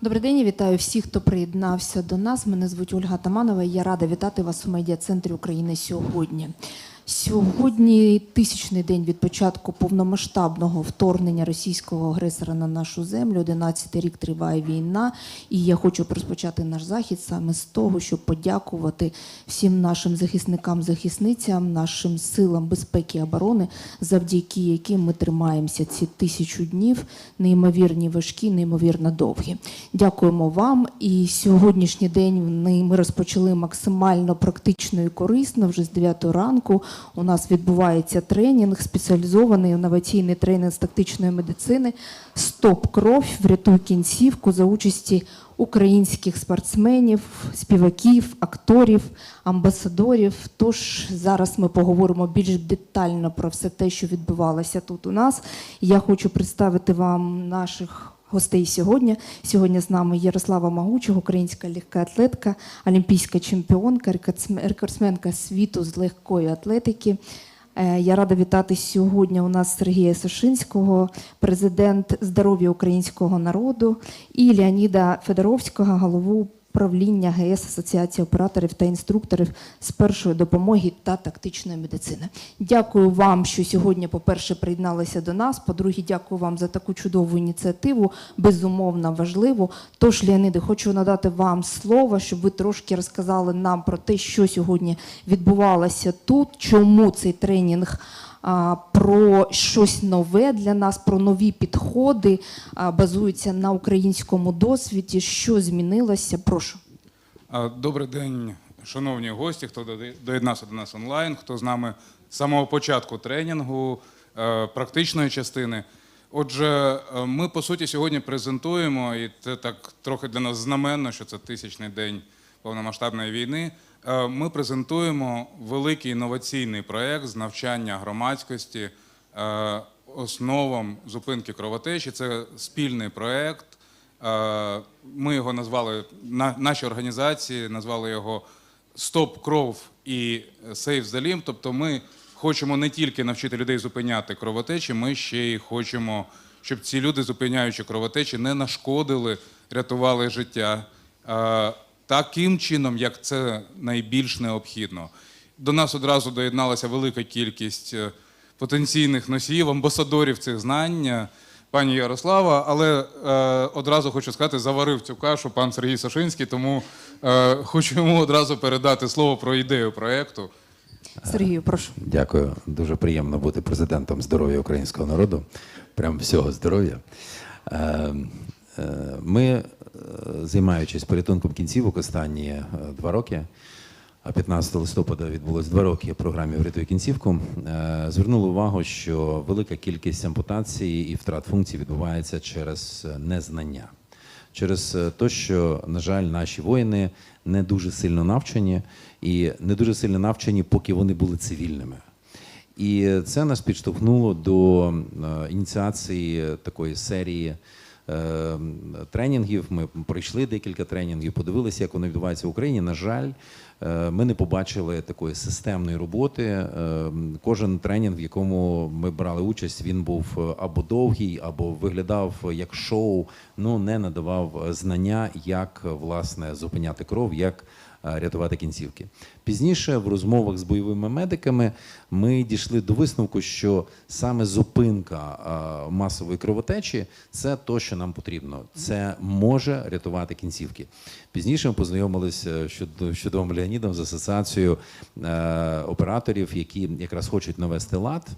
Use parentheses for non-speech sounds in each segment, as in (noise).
Добрий день, вітаю всіх, хто приєднався до нас. Мене звуть Ольга Таманова. і Я рада вітати вас у медіа-центрі України сьогодні. Сьогодні тисячний день від початку повномасштабного вторгнення російського агресора на нашу землю. 11 рік триває війна, і я хочу розпочати наш захід саме з того, щоб подякувати всім нашим захисникам, захисницям, нашим силам безпеки і оборони, завдяки яким ми тримаємося ці тисячу днів, неймовірні важкі, неймовірно довгі. Дякуємо вам. І сьогоднішній день ми розпочали максимально практично і корисно. Вже з 9 ранку у нас відбувається тренінг, спеціалізований інноваційний тренінг з тактичної медицини. Стоп кров, врятуй кінцівку за участі українських спортсменів, співаків, акторів, амбасадорів. Тож зараз ми поговоримо більш детально про все те, що відбувалося тут у нас. Я хочу представити вам наших гостей сьогодні. Сьогодні з нами Ярослава Магучого, українська легкоатлетка, олімпійська чемпіонка, рекордсмен- рекордсменка світу з легкої атлетики. Е, Я рада вітати сьогодні у нас Сергія Сашинського, президент здоров'я українського народу, і Леоніда Федоровського, голову правління ГС Асоціації операторів та інструкторів з першої допомоги та тактичної медицини. Дякую вам, що сьогодні, по-перше, приєдналися до нас. По-друге, дякую вам за таку чудову ініціативу, безумовно важливу. Тож, Леониде, хочу надати вам слово, щоб ви трошки розказали нам про те, що сьогодні відбувалося тут, чому цей тренінг. Про щось нове для нас, про нові підходи, базуються на українському досвіді. Що змінилося? Прошу. Добрий день, шановні гості, хто доєднався до нас онлайн, хто з нами з самого початку тренінгу, е, практичної частини. Отже, е, ми по суті сьогодні презентуємо, і це так трохи для нас знаменно, що це тисячний день повномасштабної війни. Е, Ми презентуємо великий інноваційний проєкт з навчання громадськості е, основам зупинки кровотечі. Це спільний проєкт. Е, Ми його назвали на наші організації назвали його Стоп кров і the Limb». Тобто ми хочемо не тільки навчити людей зупиняти кровотечі, ми ще й хочемо, щоб ці люди, зупиняючи кровотечі, не нашкодили, рятували життя таким чином, як це найбільш необхідно. До нас одразу доєдналася велика кількість е, потенційних носіїв, амбасадорів цих знань. е, Пані Ярослава, але е, одразу хочу сказати, заварив цю кашу пан Сергій Сашинський, тому е, хочу йому одразу передати слово про ідею проєкту. Сергію, прошу. Дякую. Дуже приємно бути президентом здоров'я українського народу. Прям всього здоров'я. Е, Ми, е, займаючись порятунком кінцівок останні е, два роки, а 15 листопада відбулось два роки програмі «Врятуй кінцівку. Звернули увагу, що велика кількість ампутацій і втрат функцій відбувається через незнання через те, що, на жаль, наші воїни не дуже сильно навчені і не дуже сильно навчені, поки вони були цивільними. І це нас підштовхнуло до ініціації такої серії тренінгів. Ми пройшли декілька тренінгів, подивилися, як воно відбувається в Україні. На жаль, е, ми не побачили такої системної роботи. Е, Кожен тренінг, в якому ми брали участь, він був е, або довгий, або виглядав як шоу. Ну не надавав знання, як власне зупиняти кров, як е, рятувати кінцівки. Пізніше в розмовах з бойовими медиками ми дійшли до висновку, що саме зупинка е, масової кровотечі це то, що нам потрібно. Це може рятувати кінцівки. Пізніше ми познайомилися з чудовим Леонідом з асоціацією е, операторів, які якраз хочуть навести лад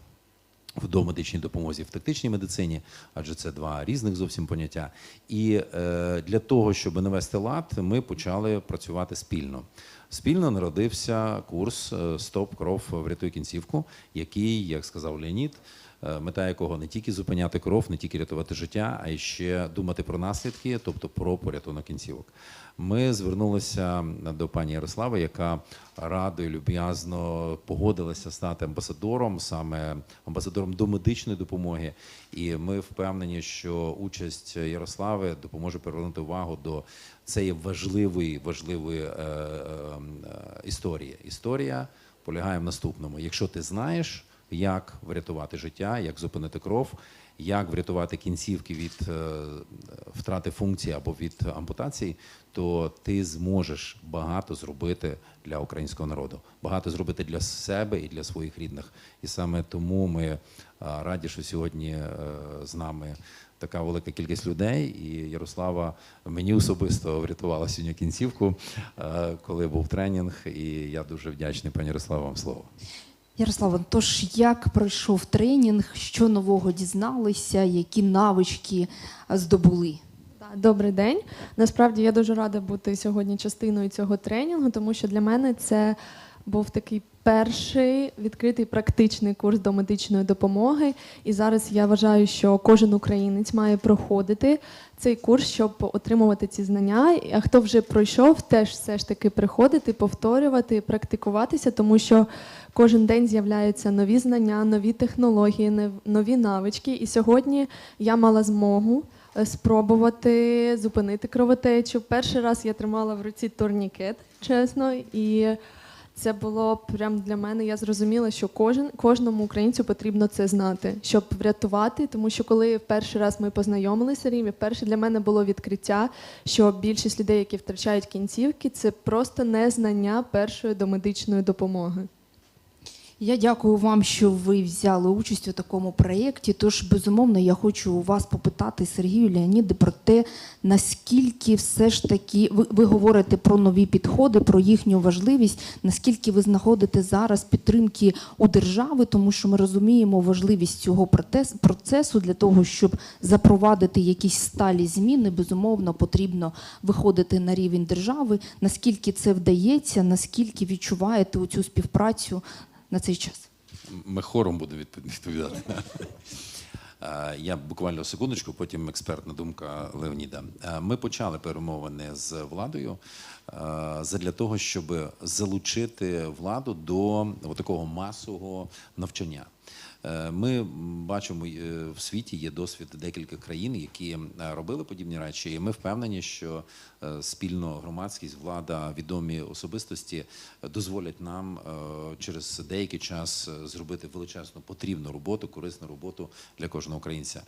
в домедичній допомозі, в тактичній медицині, адже це два різних зовсім поняття. І е, для того, щоб навести лад, ми почали працювати спільно. Спільно народився курс е, Стоп кров врятуй кінцівку, який, як сказав Леонід, е, мета якого не тільки зупиняти кров, не тільки рятувати життя, а й ще думати про наслідки, тобто про порятунок кінцівок. Ми звернулися до пані Ярослави, яка радо і люб'язно погодилася стати амбасадором, саме амбасадором до медичної допомоги. І ми впевнені, що участь Ярослави допоможе привернути увагу до цієї важливої важливої е, е, е, історії. Історія полягає в наступному: якщо ти знаєш, як врятувати життя, як зупинити кров, як врятувати кінцівки від е, втрати функції або від ампутації, то ти зможеш багато зробити для українського народу, багато зробити для себе і для своїх рідних. І саме тому ми е, раді, що сьогодні е, з нами така велика кількість людей. І Ярослава мені особисто врятувала сьогодні кінцівку, е, коли був тренінг. І я дуже вдячний, пані Ярослава, вам слово. Ярослава, тож як пройшов тренінг, що нового дізналися, які навички здобули? Добрий день. Насправді я дуже рада бути сьогодні частиною цього тренінгу, тому що для мене це був такий перший відкритий практичний курс до медичної допомоги. І зараз я вважаю, що кожен українець має проходити цей курс, щоб отримувати ці знання. А хто вже пройшов, теж все ж таки приходити, повторювати, практикуватися, тому що кожен день з'являються нові знання, нові технології, нові навички. І сьогодні я мала змогу е, спробувати зупинити кровотечу. Перший раз я тримала в руці турнікет, чесно, і це було прям для мене. Я зрозуміла, що кожен кожному українцю потрібно це знати, щоб врятувати. Тому що коли в перший раз ми познайомилися рівні, перше для мене було відкриття, що більшість людей, які втрачають кінцівки, це просто незнання першої домедичної допомоги. Я дякую вам, що ви взяли участь у такому проєкті. Тож, безумовно, я хочу у вас попитати Сергію Леоніде про те, наскільки все ж таки ви, ви говорите про нові підходи, про їхню важливість, наскільки ви знаходите зараз підтримки у держави, тому що ми розуміємо важливість цього процесу для того, щоб запровадити якісь сталі зміни. Безумовно, потрібно виходити на рівень держави. Наскільки це вдається, наскільки відчуваєте цю співпрацю на цей час? Ми хором будемо відпо- відповідати. Е, Я буквально секундочку, потім експертна думка Леоніда. Е, Ми почали перемовини з владою для того, щоб залучити владу до такого масового навчання. Е, Ми бачимо е, в світі є досвід декілька країн, які е, робили подібні речі, і ми впевнені, що спільно громадськість, влада, відомі особистості дозволять нам через деякий час зробити величезну потрібну роботу, корисну роботу для кожного українця.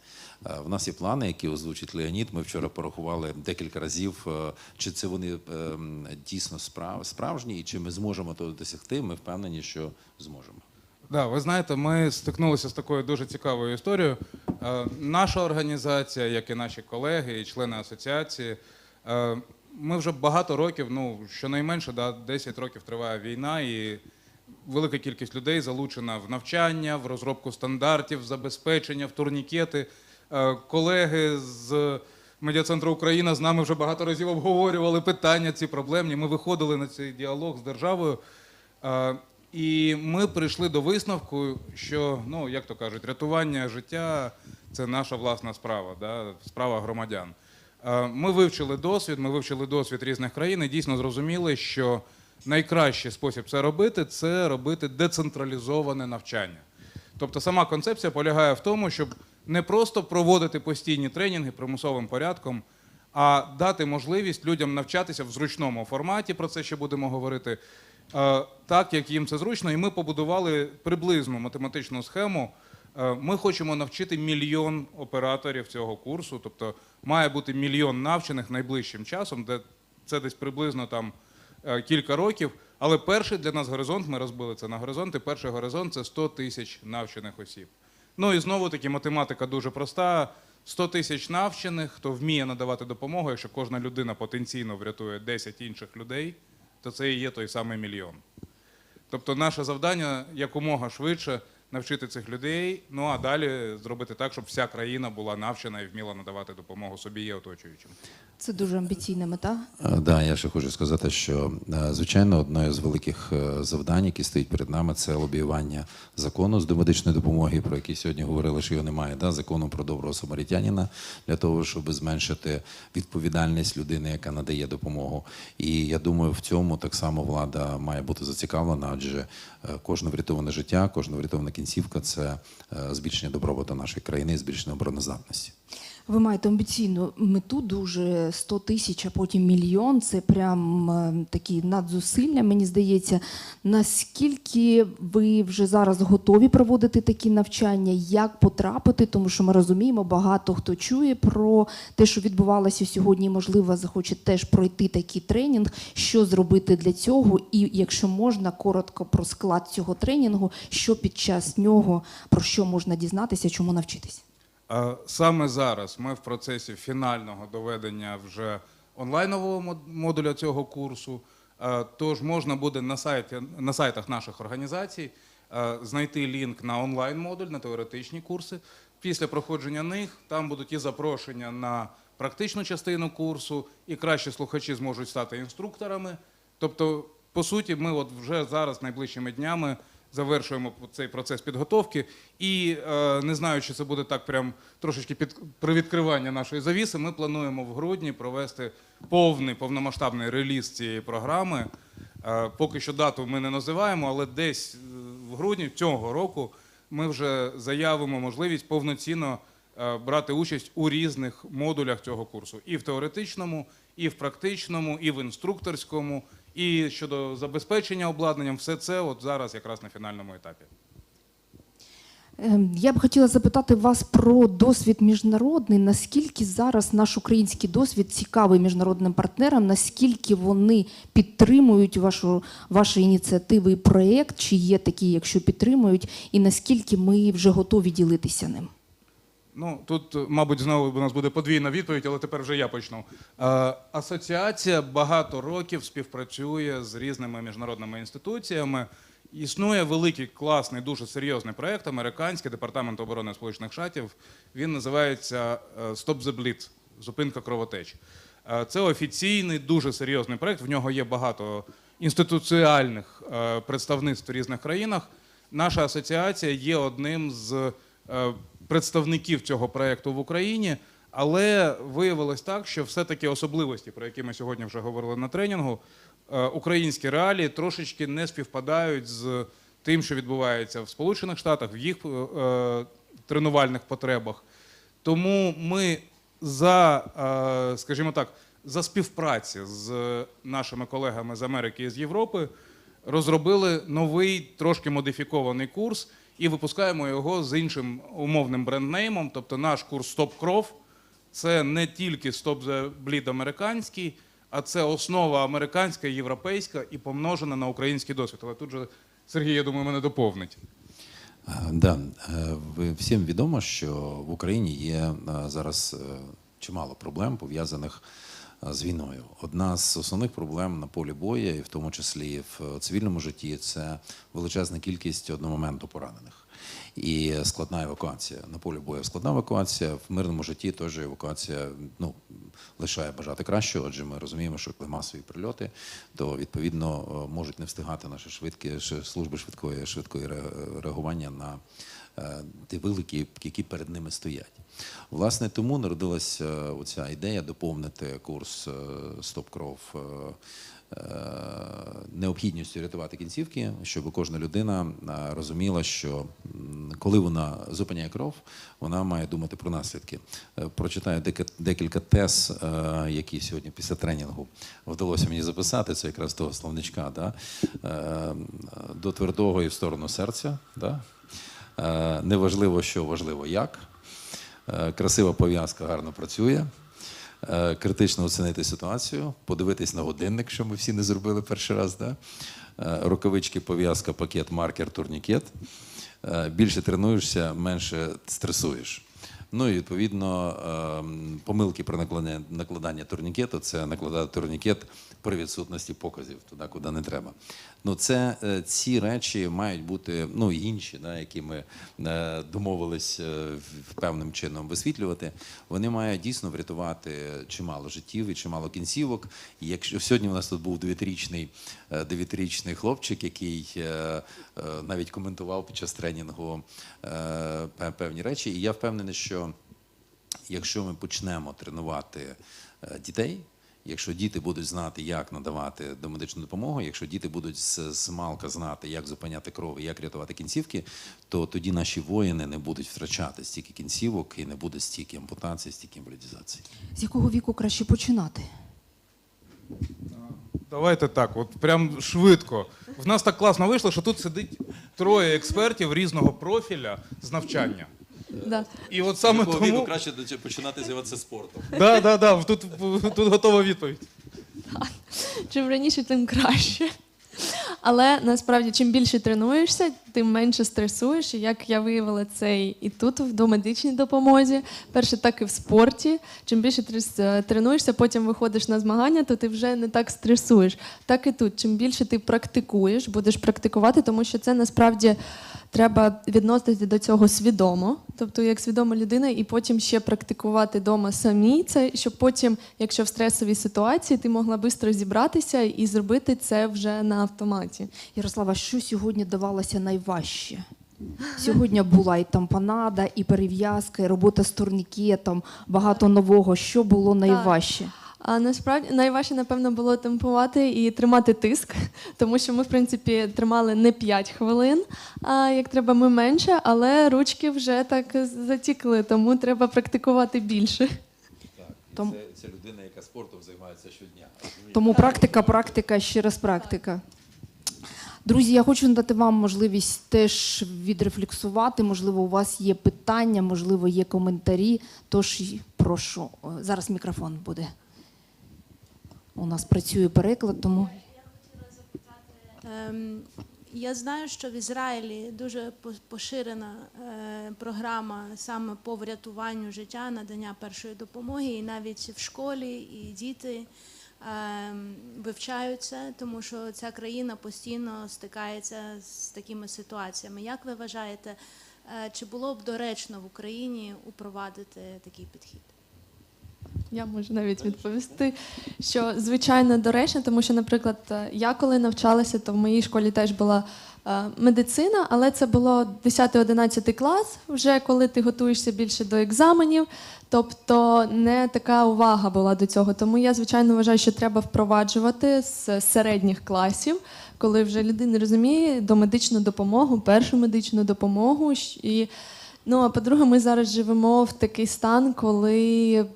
В нас є плани, які озвучить Леонід. Ми вчора порахували декілька разів, чи це вони дійсно справ- справжні, і чи ми зможемо того досягти. Ми впевнені, що зможемо. Да, ви знаєте, ми стикнулися з такою дуже цікавою історією. Е, Наша організація, як і наші колеги, і члени асоціації, е, ми вже багато років, ну щонайменше, да, 10 років триває війна, і велика кількість людей залучена в навчання, в розробку стандартів, в забезпечення, в турнікети. Е, Колеги з медіа-центру Україна з нами вже багато разів обговорювали питання ці проблемні. Ми виходили на цей діалог з державою. І ми прийшли до висновку, що, ну, як то кажуть, рятування життя це наша власна справа, да? справа громадян. Е, Ми вивчили досвід, ми вивчили досвід різних країн і дійсно зрозуміли, що найкращий спосіб це робити це робити децентралізоване навчання. Тобто сама концепція полягає в тому, щоб не просто проводити постійні тренінги примусовим порядком, а дати можливість людям навчатися в зручному форматі. Про це ще будемо говорити. Е, Так, як їм це зручно, і ми побудували приблизну математичну схему. Е, Ми хочемо навчити мільйон операторів цього курсу, тобто має бути мільйон навчених найближчим часом, де це десь приблизно там е, кілька років. Але перший для нас горизонт, ми розбили це на горизонти. Перший горизонт це 100 тисяч навчених осіб. Ну і знову таки математика дуже проста. 100 тисяч навчених, хто вміє надавати допомогу, якщо кожна людина потенційно врятує 10 інших людей, то це і є той самий мільйон. Тобто наше завдання якомога швидше навчити цих людей, ну а далі зробити так, щоб вся країна була навчена і вміла надавати допомогу собі і оточуючим. Це дуже амбіційна мета. Да, я ще хочу сказати, що е, звичайно одне з великих е, завдань, які стоїть перед нами, це лобіювання закону з домедичної допомоги, про який сьогодні говорили, що його немає. Да, закону про доброго самарітянина для того, щоб зменшити відповідальність людини, яка надає допомогу. І я думаю, в цьому так само влада має бути зацікавлена, адже е, кожне врятоване життя, кожна врятована кінцівка це збільшення добробуту нашої країни, збільшення обороноздатності. Ви маєте амбіційну мету, дуже 100 тисяч, а потім мільйон. Це прям е, такі надзусилля, мені здається. Наскільки ви вже зараз готові проводити такі навчання? Як потрапити? Тому що ми розуміємо, багато хто чує про те, що відбувалося сьогодні, можливо, захоче теж пройти такий тренінг. Що зробити для цього? І якщо можна, коротко про склад цього тренінгу, що під час нього, про що можна дізнатися, чому навчитись? Саме зараз ми в процесі фінального доведення вже онлайнового мод- модуля цього курсу. Тож можна буде на, сайті, на сайтах наших організацій знайти лінк на онлайн-модуль, на теоретичні курси. Після проходження них там будуть і запрошення на практичну частину курсу, і кращі слухачі зможуть стати інструкторами. Тобто, по суті, ми от вже зараз найближчими днями завершуємо цей процес підготовки. І е, не знаю, чи це буде так прям трошечки під при відкриванні нашої завіси. Ми плануємо в грудні провести повний повномасштабний реліз цієї програми. Е, поки що дату ми не називаємо, але десь е, в грудні цього року ми вже заявимо можливість повноцінно брати участь у різних модулях цього курсу: і в теоретичному, і в практичному, і в інструкторському, і щодо забезпечення обладнанням, все це от зараз якраз на фінальному етапі. Ем, Я б хотіла запитати вас про досвід міжнародний. Наскільки зараз наш український досвід цікавий міжнародним партнерам? Наскільки вони підтримують вашу ваші ініціативи і проєкт? Чи є такі, якщо підтримують, і наскільки ми вже готові ділитися ним? Ну тут, е, мабуть, знову у нас буде подвійна відповідь, але тепер вже я почну. Е, асоціація багато років співпрацює з різними міжнародними інституціями. Існує великий, класний, дуже серйозний проєкт американський департамент оборони Сполучених Штатів. Він називається е, Stop the Bleed – зупинка кровотеч. Це офіційний, дуже серйозний проєкт. В нього є багато інституціальних представництв в різних країнах. Наша асоціація є одним з представників цього проєкту в Україні, але виявилось так, що все-таки особливості, про які ми сьогодні вже говорили на тренінгу, е, українські реалії трошечки не співпадають з тим, що відбувається в Сполучених Штатах, в їх е, е, тренувальних потребах. Тому ми за, скажімо так, за співпраці з нашими колегами з Америки і з Європи розробили новий, трошки модифікований курс і випускаємо його з іншим умовним бренднеймом. Тобто наш курс Стоп кров це не тільки Стоп the Bleed американський, а це основа американська, європейська і помножена на український досвід. Але тут же Сергій, я думаю, мене доповнить. Да, всім відомо, що в Україні є зараз е, чимало проблем пов'язаних з війною. Одна з основних проблем на полі бою, і в тому числі в е, цивільному житті, це величезна кількість одномоментно поранених. І складна евакуація на полі бою. Складна евакуація в мирному житті теж евакуація ну, лишає бажати кращого. Отже, ми розуміємо, що коли масові прильоти, то відповідно е, можуть не встигати наші швидкі служби швидкої швидкої ре- реагування на е, ті великі, які перед ними стоять. Власне, тому народилася е, оця ідея доповнити курс е, Стоп кров. е, е, Необхідністю рятувати кінцівки, щоб кожна людина е, розуміла, що коли вона зупиняє кров, вона має думати про наслідки. Е, Прочитаю декілька тез, е, які сьогодні після тренінгу вдалося мені записати. Це якраз того словничка, да? Е, до твердого і в сторону серця. Да? Е, Неважливо, що важливо як. Е, Красива пов'язка гарно працює. Е, Критично оцінити ситуацію, подивитись на годинник, що ми всі не зробили перший раз. Да? Рукавички, пов'язка, пакет, маркер, турнікет. Більше тренуєшся, менше стресуєш. Ну і відповідно ем, помилки при накладанні, накладанні турнікету це накладати турнікет при відсутності показів туди, куди не треба. Ну це е, ці речі мають бути, ну інші, да, які ми е, домовились е, певним чином висвітлювати. Вони мають дійсно врятувати чимало життів і чимало кінцівок. Якщо сьогодні у нас тут був дев'ятирічний дев'ятирічний хлопчик, який навіть коментував під час тренінгу певні речі, і я впевнений, що якщо ми почнемо тренувати е, дітей, Якщо діти будуть знати, як надавати домедичну допомогу, якщо діти будуть з, з малка знати, як зупиняти кров і як рятувати кінцівки, то тоді наші воїни не будуть втрачати стільки кінцівок і не буде стільки ампутацій, стільки інвалідизації. З якого віку краще починати? Давайте так, от прям швидко. В нас так класно вийшло, що тут сидить троє експертів різного профіля з навчання. Да. І от саме тому. краще починати займатися спортом. Да, да, да, тут, тут готова відповідь. (laughs) Чим раніше, тим краще. Але насправді, чим більше тренуєшся, тим менше стресуєш. І як я виявила це і- і тут, в домедичній допомозі, перше, так і в спорті. Чим більше трес- е, тренуєшся, потім виходиш на змагання, то ти вже не так стресуєш. Так і тут, чим більше ти практикуєш, будеш практикувати, тому що це насправді треба відноситися до цього свідомо, тобто як свідома людина, і потім ще практикувати вдома самі це, щоб потім, якщо в стресовій ситуації, ти могла швидко зібратися і зробити це вже на автоматі. Ярослава, що сьогодні давалося найважче? Сьогодні була і тампонада, і перев'язка, і робота з турнікетом, багато нового. Що було найважче? А насправді найважче, напевно, було темпувати і тримати тиск, (laughs) тому що ми, в принципі, тримали не 5 хвилин, а як треба, ми менше, але ручки вже так затікли, тому треба практикувати більше. Том- Це, це людина, яка спортом займається щодня. Тому практика, практика, ще раз практика. Друзі, я хочу надати вам можливість теж відрефлексувати. Можливо, у вас є питання, можливо, є коментарі. Тож прошу. Зараз мікрофон буде. У нас працює переклад, тому Ем, Я знаю, що в Ізраїлі дуже поширена е, програма саме по врятуванню життя, надання першої допомоги, і навіть в школі і діти ем, вивчають це, тому що ця країна постійно стикається з такими ситуаціями. Як ви вважаєте, е, чи було б доречно в Україні упровадити такий підхід? Я можу навіть відповісти, що звичайно доречно, тому що, наприклад, я коли навчалася, то в моїй школі теж була е, медицина, але це було 10-11 клас, вже коли ти готуєшся більше до екзаменів. Тобто не така увага була до цього. Тому я, звичайно, вважаю, що треба впроваджувати з середніх класів, коли вже людина розуміє домедичну допомогу, першу медичну допомогу. І, ну, а по-друге, ми зараз живемо в такий стан, коли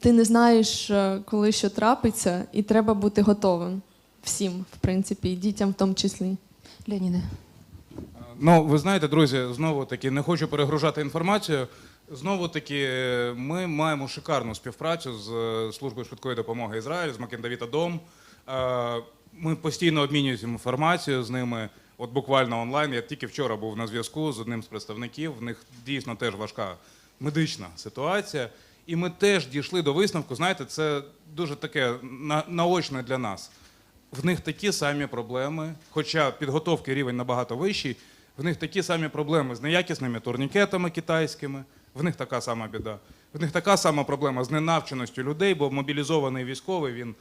ти не знаєш, е, коли що трапиться, і треба бути готовим всім, в принципі, і дітям в тому числі. Леоніде. Ну, ви знаєте, друзі, знову таки не хочу перегружати інформацію. Знову таки, е, ми маємо шикарну співпрацю з е, службою швидкої допомоги Ізраїль, з Макендавіта Дом. Ми постійно обмінюємося інформацією з ними. От буквально онлайн. Я тільки вчора був на зв'язку з одним з представників. В них дійсно теж важка медична ситуація. І ми теж дійшли до висновку. Знаєте, це дуже таке на- наочне для нас. В них такі самі проблеми, хоча підготовки рівень набагато вищий, в них такі самі проблеми з неякісними турнікетами китайськими, в них така сама біда. В них така сама проблема з ненавченістю людей, бо мобілізований військовий він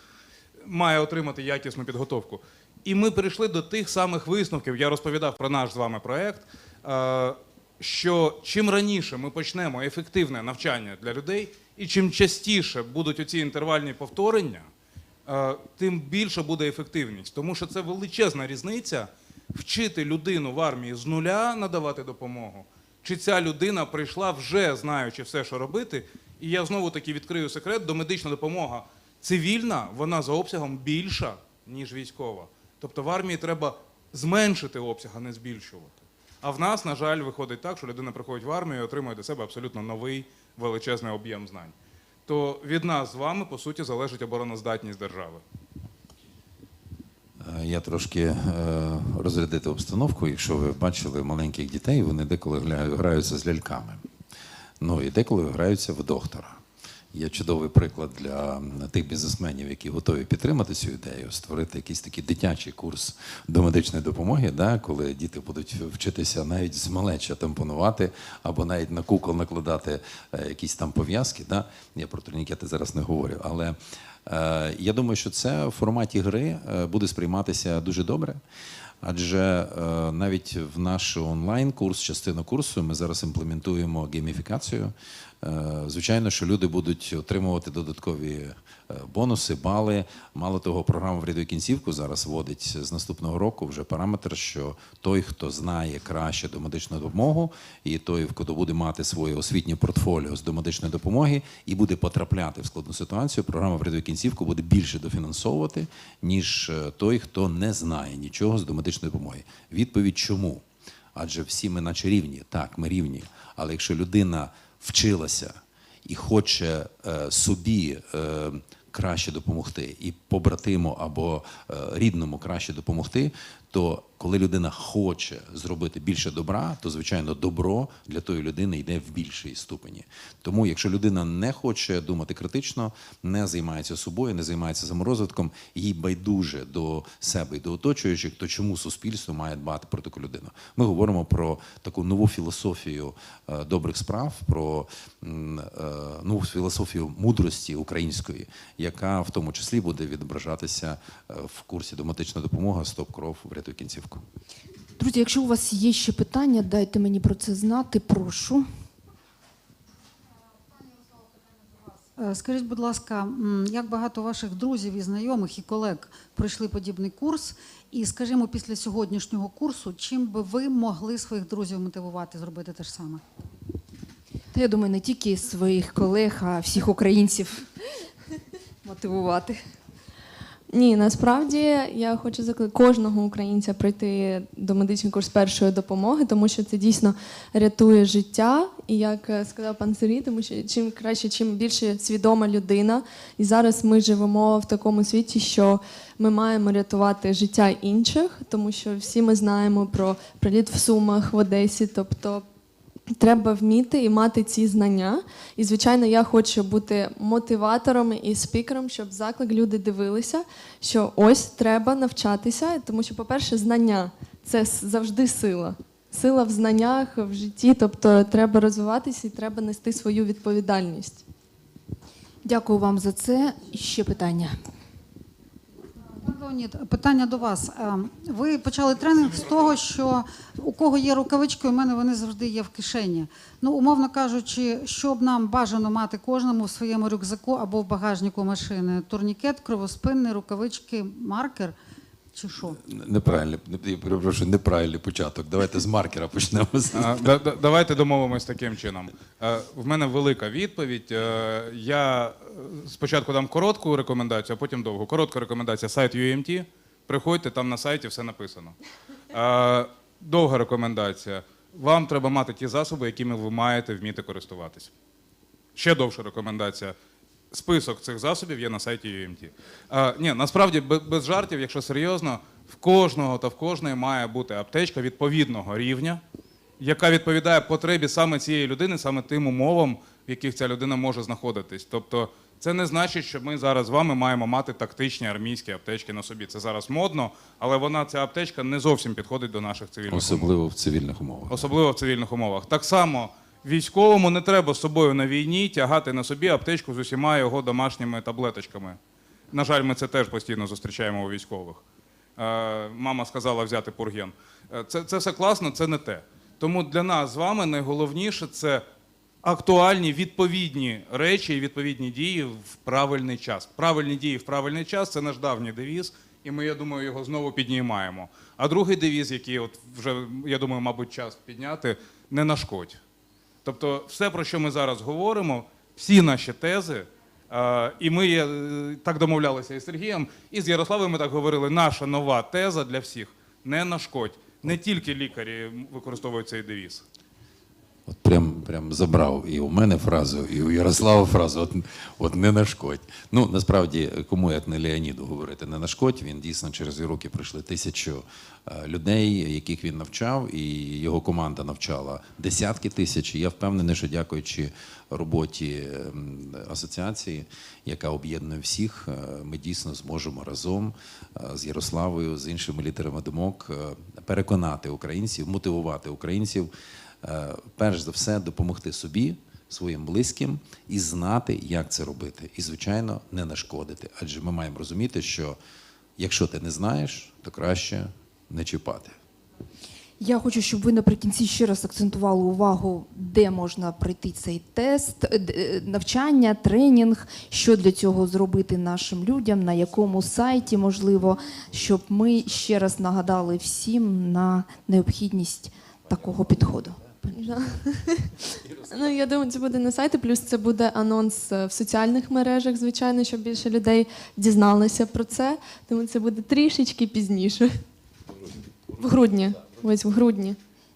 має отримати якісну підготовку. І ми прийшли до тих самих висновків. Я розповідав про наш з вами проект. Що чим раніше ми почнемо ефективне навчання для людей, і чим частіше будуть оці інтервальні повторення, е, тим більше буде ефективність. Тому що це величезна різниця вчити людину в армії з нуля надавати допомогу, чи ця людина прийшла вже знаючи все, що робити. І я знову таки відкрию секрет: домедична допомога цивільна, вона за обсягом більша, ніж військова. Тобто в армії треба зменшити обсяг, а не збільшувати. А в нас, на жаль, виходить так, що людина приходить в армію і отримує до себе абсолютно новий величезний об'єм знань. То від нас з вами, по суті, залежить обороноздатність держави. Е, Я трошки е, розрядити обстановку. Якщо ви бачили маленьких дітей, вони деколи граються з ляльками. Ну і деколи граються в доктора. Є чудовий приклад для тих бізнесменів, які готові підтримати цю ідею, створити якийсь такий дитячий курс до медичної допомоги, да, коли діти будуть вчитися навіть з малеча тампонувати або навіть на кукол накладати е, якісь там пов'язки. Да. Я про турнікети зараз не говорю, але е, я думаю, що це в форматі гри е, буде сприйматися дуже добре. Адже е, навіть в наш онлайн-курс, частину курсу, ми зараз імплементуємо гейміфікацію. Е, звичайно, що люди будуть отримувати додаткові е, бонуси, бали. Мало того, програма «Врятуй кінцівку зараз вводить з наступного року вже параметр, що той, хто знає краще домедичну допомогу, і той, хто буде мати своє освітнє портфоліо з домедичної допомоги і буде потрапляти в складну ситуацію, програма «Врятуй кінцівку буде більше дофінансовувати, ніж е, той, хто не знає нічого з домедичної допомоги. Відповідь чому? Адже всі ми наче рівні. Так, ми рівні. Але якщо людина вчилася і хоче е, собі е, краще допомогти, і побратиму або е, рідному краще допомогти, то коли людина хоче зробити більше добра, то звичайно добро для тої людини йде в більшій ступені. Тому, якщо людина не хоче думати критично, не займається собою, не займається саморозвитком, їй байдуже до себе і до оточуючих, то чому суспільство має дбати про таку людину? Ми говоримо про таку нову філософію е, добрих справ, про е, нову філософію мудрості української, яка в тому числі буде відображатися е, в курсі доматична допомога Стоп кров врятуй кінцівку. Друзі, якщо у вас є ще питання, дайте мені про це знати. Прошу. Е, Скажіть, будь ласка, як багато ваших друзів і знайомих і колег пройшли подібний курс? І скажімо, після сьогоднішнього курсу, чим би ви могли своїх друзів мотивувати зробити те ж саме? Та я думаю, не тільки своїх колег, а всіх українців мотивувати. Ні, насправді я хочу закликати кожного українця пройти до медичний курс першої допомоги, тому що це дійсно рятує життя. І як е, сказав пан Сергій, тому що чим краще, чим більше свідома людина. І зараз ми живемо в такому світі, що ми маємо рятувати життя інших, тому що всі ми знаємо про приліт в Сумах в Одесі, тобто. Треба вміти і мати ці знання. І, звичайно, я хочу бути мотиватором і спікером, щоб заклик люди дивилися, що ось треба навчатися, тому що, по-перше, знання це завжди сила. Сила в знаннях, в житті, тобто треба розвиватися і треба нести свою відповідальність. Дякую вам за це. І ще питання. Леонід, питання до вас. Е, Ви почали тренінг з того, що у кого є рукавички, у мене вони завжди є в кишені. Ну, умовно кажучи, що б нам бажано мати кожному в своєму рюкзаку або в багажнику машини: турнікет, кровоспинний, рукавички, маркер чи що? Неправильний, я перепрошую, неправильний початок. Давайте з маркера почнемо. А, да- да- Давайте домовимось таким чином. Е, В мене велика відповідь. Е, Я е, спочатку дам коротку рекомендацію, а потім довгу. Коротка рекомендація сайт UMT. Приходьте, там на сайті все написано. Е, Довга рекомендація. Вам треба мати ті засоби, якими ви маєте вміти користуватися. Ще довша рекомендація. Список цих засобів є на сайті UMT. А, ні, насправді без, жартів, якщо серйозно, в кожного та в кожної має бути аптечка відповідного рівня, яка відповідає потребі саме цієї людини, саме тим умовам, в яких ця людина може знаходитись. Тобто, це не значить, що ми зараз з вами маємо мати тактичні армійські аптечки на собі. Це зараз модно, але вона, ця аптечка, не зовсім підходить до наших цивільних умов. Особливо в цивільних умовах. Особливо в цивільних умовах. Так само військовому не треба з собою на війні тягати на собі аптечку з усіма його домашніми таблеточками. На жаль, ми це теж постійно зустрічаємо у військових. Е, мама сказала взяти пурген. Е, Це, це все класно, це не те. Тому для нас з вами найголовніше це актуальні відповідні речі і відповідні дії в правильний час. Правильні дії в правильний час це наш давній девіз, і ми, я думаю, його знову піднімаємо. А другий девіз, який от вже, я думаю, мабуть, час підняти, не нашкодь. Тобто, все, про що ми зараз говоримо, всі наші тези, і ми е, так домовлялися із Сергієм, і з Ярославом ми так говорили, наша нова теза для всіх не нашкодь. Не тільки лікарі використовують цей девіз. От прям, прям забрав і у мене фразу, і у Ярослава фразу. От, от не нашкодь. Ну насправді, кому як не Леоніду говорити, не нашкодь. Він дійсно через його руки пройшли тисячу е, людей, яких він навчав, і його команда навчала десятки тисяч. І я впевнений, що дякуючи роботі ем, асоціації, яка об'єднує всіх, е, ми дійсно зможемо разом е, з Ярославою, з іншими літерами думок переконати українців, мотивувати українців перш за все допомогти собі, своїм близьким і знати, як це робити. І, звичайно, не нашкодити. Адже ми маємо розуміти, що якщо ти не знаєш, то краще не чіпати. Я хочу, щоб ви наприкінці ще раз акцентували увагу, де можна пройти цей тест, е, е, навчання, тренінг, що для цього зробити нашим людям, на якому сайті можливо, щоб ми ще раз нагадали всім на необхідність такого підходу. Ну, я думаю, це буде на сайті, плюс це буде анонс е, в соціальних мережах, звичайно, щоб більше людей дізналися про це. Тому це буде трішечки пізніше. В грудні. Ось в грудні.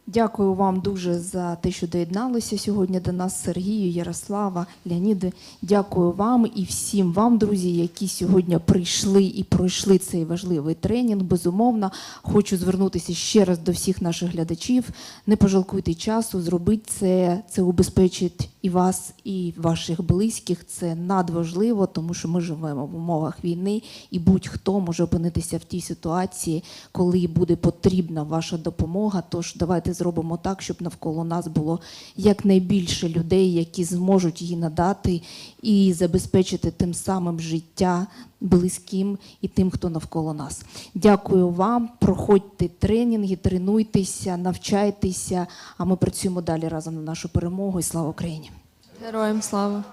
Дякую вам дуже за те, що доєдналися сьогодні до нас, Сергію, Ярослава, Леоніди. Дякую вам і всім вам, друзі, які сьогодні прийшли і пройшли цей важливий тренінг. Безумовно, хочу звернутися ще раз до всіх наших глядачів. Не пожалкуйте часу, зробіть це. Це убезпечить і вас, і ваших близьких. Це надважливо, тому що ми живемо в умовах війни, і будь-хто може опинитися в тій ситуації, коли буде потрібна ваша допомога. Тож давайте зробимо так, щоб навколо нас було якнайбільше людей, які зможуть її надати і забезпечити тим самим життя близьким і тим, хто навколо нас. Дякую вам. Проходьте тренінги, тренуйтеся, навчайтеся. А ми працюємо далі разом на нашу перемогу. І слава Україні! Героям слава!